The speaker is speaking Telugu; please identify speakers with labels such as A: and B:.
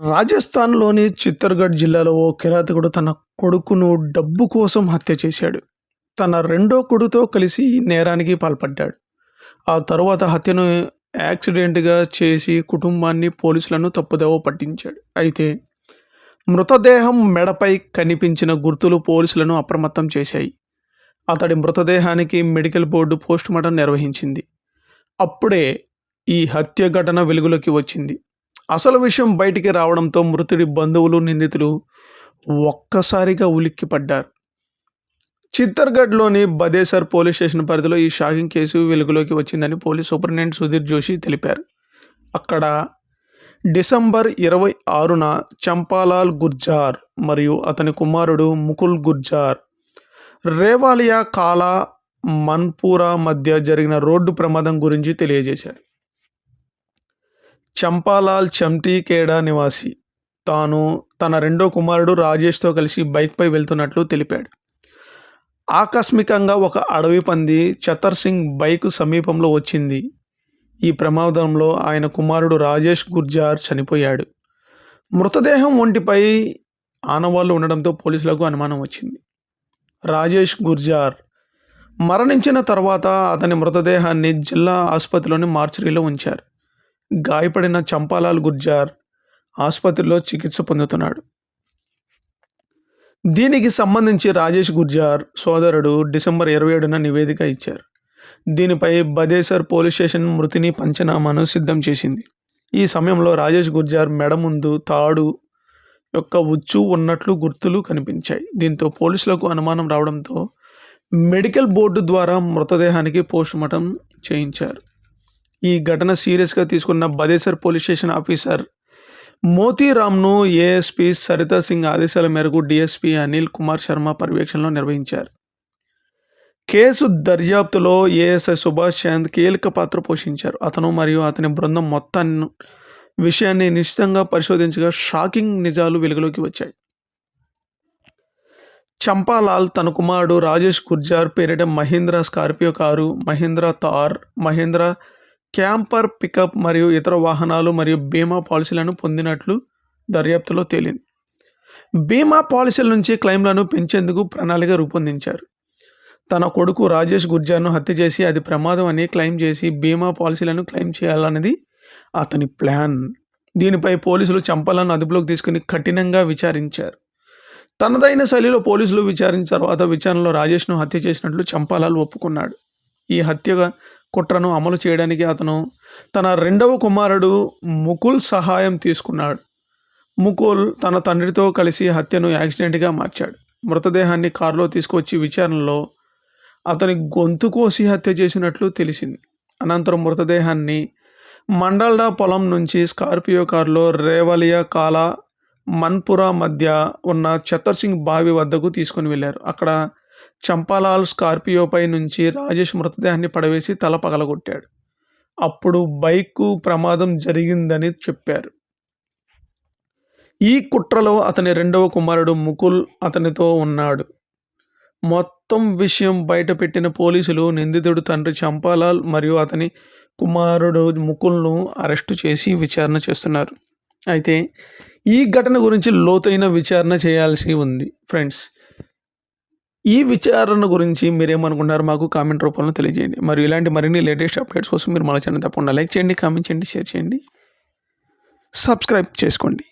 A: రాజస్థాన్లోని చిత్తర్గఢ్ జిల్లాలో ఓ కిరాతకుడు తన కొడుకును డబ్బు కోసం హత్య చేశాడు. తన రెండో కొడుతో కలిసి నేరానికి పాల్పడ్డాడు. ఆ తరువాత హత్యను యాక్సిడెంట్గా చేసి కుటుంబాన్ని పోలీసులను తప్పుదోవ పట్టించాడు. అయితే మృతదేహం మెడపై కనిపించిన గుర్తులు పోలీసులను అప్రమత్తం చేశాయి. అతడి మృతదేహానికి మెడికల్ బోర్డు పోస్టుమార్టం నిర్వహించింది. అప్పుడే ఈ హత్య ఘటన వెలుగులోకి వచ్చింది. అసలు విషయం బయటికి రావడంతో మృతుడి బంధువులు నిందితులు ఒక్కసారిగా ఉలిక్కిపడ్డారు చిత్తర్గఢ్లోని బదేసర్ పోలీస్ స్టేషన్ పరిధిలో ఈ షాకింగ్ కేసు వెలుగులోకి వచ్చిందని పోలీస్ సూపరింటెండెంట్ సుధీర్ జోషి తెలిపారు. అక్కడ డిసెంబర్ ఇరవై ఆరున చంపాలాల్ గుర్జార్ మరియు అతని కుమారుడు ముకుల్ గుర్జార్ రేవాలియా కాలా మన్పూరా మధ్య జరిగిన రోడ్డు ప్రమాదం గురించి తెలియజేశారు. చంపాలాల్ చమ్టీకేడా నివాసి. తాను తన రెండో కుమారుడు రాజేష్తో కలిసి బైక్పై వెళ్తున్నట్లు తెలిపాడు. ఆకస్మికంగా ఒక అడవి పంది చతర్ సింగ్ బైక్ సమీపంలో వచ్చింది. ఈ ప్రమాదంలో ఆయన కుమారుడు రాజేష్ గుర్జార్ చనిపోయాడు. మృతదేహం ఒంటిపై ఆనవాళ్ళు ఉండడంతో పోలీసులకు అనుమానం వచ్చింది. రాజేష్ గుర్జార్ మరణించిన తర్వాత అతని మృతదేహాన్ని జిల్లా ఆసుపత్రిలోని మార్చరీలో ఉంచారు. గాయపడిన చంపాలాల్ గుర్జార్ ఆసుపత్రిలో చికిత్స పొందుతున్నాడు. దీనికి సంబంధించి రాజేష్ గుర్జార్ సోదరుడు డిసెంబర్ ఇరవై ఏడున నివేదిక ఇచ్చారు. దీనిపై బదేసర్ పోలీస్ స్టేషన్ మృతిని పంచనామాను సిద్ధం చేసింది. ఈ సమయంలో రాజేష్ గుర్జార్ మెడ ముందు తాడు యొక్క ఉచ్చు ఉన్నట్లు గుర్తులు కనిపించాయి. దీంతో పోలీసులకు అనుమానం రావడంతో మెడికల్ బోర్డు ద్వారా మృతదేహానికి పోస్టుమార్టం చేయించారు. ఈ ఘటన సీరియస్గా తీసుకున్న బదేసర్ పోలీస్ స్టేషన్ ఆఫీసర్ మోతీరామ్ను ఏఎస్పీ సరితా సింగ్ ఆదేశాల మేరకు డిఎస్పీ అనిల్ కుమార్ శర్మ పర్యవేక్షణలో నిర్వహించారు. కేసు దర్యాప్తులో ఏఎస్ఐ సుభాష్ చంద్ కీలక పాత్ర పోషించారు. అతను మరియు అతని బృందం మొత్తాన్ని విషయాన్ని నిశ్చితంగా పరిశోధించగా షాకింగ్ నిజాలు వెలుగులోకి వచ్చాయి. చంపాలాల్ తన కుమారుడు రాజేష్ గుర్జార్ పేరిట Mahindra Scorpio car Mahindra Thar Mahindra camper pickup మరియు ఇతర వాహనాలు మరియు బీమా పాలసీలను పొందినట్లు దర్యాప్తులో తేలింది. బీమా పాలసీల నుంచి క్లెయిమ్లను పెంచేందుకు ప్రణాళిక రూపొందించారు. తన కొడుకు రాజేష్ గుర్జార్ను హత్య చేసి అది ప్రమాదం అని క్లెయిమ్ చేసి బీమా పాలసీలను క్లెయిమ్ చేయాలన్నది అతని ప్లాన్. దీనిపై పోలీసులు చంపాలను అదుపులోకి తీసుకుని కఠినంగా విచారించారు. తనదైన శైలిలో పోలీసులు విచారించిన తర్వాత విచారణలో రాజేష్ను హత్య చేసినట్లు చంపాలాల్ ఒప్పుకున్నాడు. ఈ హత్యగా కుట్రను అమలు చేయడానికి అతను తన రెండవ కుమారుడు ముకుల్ సహాయం తీసుకున్నాడు. ముకుల్ తన తండ్రితో కలిసి హత్యను యాక్సిడెంట్గా మార్చాడు. మృతదేహాన్ని కారులో తీసుకొచ్చి విచారణలో అతని గొంతు కోసి హత్య చేసినట్లు తెలిసింది. అనంతరం మృతదేహాన్ని మండల్డా పొలం నుంచి స్కార్పియో కారులో రేవలియా కాలా మన్పురా మధ్య ఉన్న చత్తర్ సింగ్ బావి వద్దకు తీసుకుని వెళ్ళారు. అక్కడ చంపాలాల్ స్కార్పియోపై నుంచి రాజేష్ మృతదేహాన్ని పడవేసి తల పగలగొట్టాడు. అప్పుడు బైకు ప్రమాదం జరిగిందని చెప్పారు. ఈ కుట్రలో అతని రెండవ కుమారుడు ముకుల్ అతనితో ఉన్నాడు. మొత్తం విషయం బయటపెట్టిన పోలీసులు నిందితుడు తండ్రి చంపాలాల్ మరియు అతని కుమారుడు ముకుల్ను అరెస్టు చేసి విచారణ చేస్తున్నారు. అయితే ఈ ఘటన గురించి లోతైన విచారణ చేయాల్సి ఉంది ఫ్రెండ్స్. ఈ విచారణ గురించి మీరేమనుకున్నారు మాకు కామెంట్ రూపంలో తెలియజేయండి. మరియు ఇలాంటి మరిన్ని లేటెస్ట్ అప్డేట్స్ కోసం మీరు మన ఛానల్ తప్పకుండా లైక్ చేయండి కామెంట్ చేయండి షేర్ చేయండి సబ్స్క్రైబ్ చేసుకోండి.